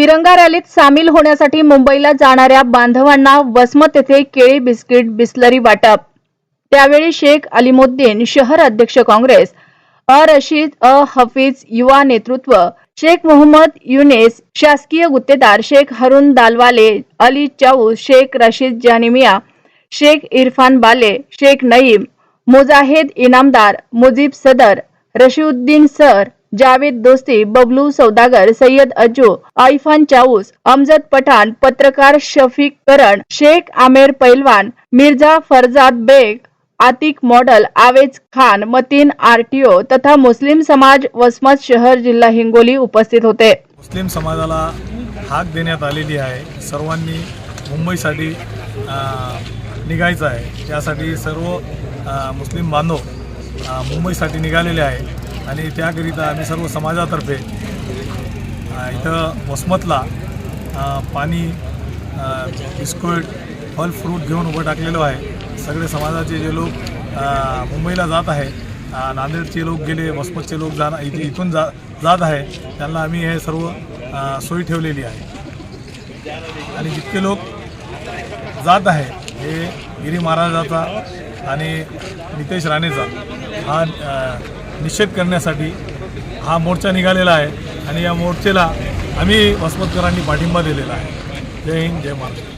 तिरंगा रॅलीत सामील होण्यासाठी मुंबईला जाणाऱ्या बांधवांना वसमत येथे केळी बिस्किट बिस्लरी वाटप. त्यावेळी शेख अलिमुद्दीन शहर अध्यक्ष काँग्रेस अ रशीद अ हफीज युवा नेतृत्व शेख मोहम्मद युनेस शासकीय गुत्तेदार शेख हरुन दालवाले अली चाऊ शेख रशीद जानिमिया शेख इरफान बाले शेख नईम मुजाहिद इनामदार मुजीब सदर रशीउद्दीन सर जावेद दोस्ती बबलू सौदागर सय्यद अज्जू आयफान चाऊस अमजद पठाण पत्रकार शफीक करण शेख आमेर पैलवान मिर्झा फरजाद बेग आतिक मॉडल आवेज खान मतीन आरटीओ तथा मुस्लिम समाज वसमत शहर जिल्हा हिंगोली उपस्थित होते. मुस्लिम समाजाला हाक देण्यात आलेली आहे. सर्वांनी मुंबईसाठी निघायचं आहे. त्यासाठी सर्व मुस्लिम बांधव मुंबईसाठी निघालेले आहे आणि त्याकरिता आम्ही सर्व समाजातर्फे इथं वसमतला पाणी अ, बिस्कुट फल फ्रूट घेऊन उभं टाकलेलो आहे. सगळे समाजाचे जे लोक मुंबईला जात आहे नांदेडचे लोक गेले वसमतचे लोक जा इथे इथून जा जात आहे त्यांना आम्ही हे सर्व सोयी ठेवलेली आहे. आणि जितके लोक जात आहे हे गिरी महाराजाचा आणि नितेश राणेचा हा निषेध करण्यासाठी हा मोर्चा निघालेला आहे आणि या मोर्चेला आम्ही वसमतकरांनी पाठिंबा दिलेला आहे. जय हिंद जय महाराष्ट्र.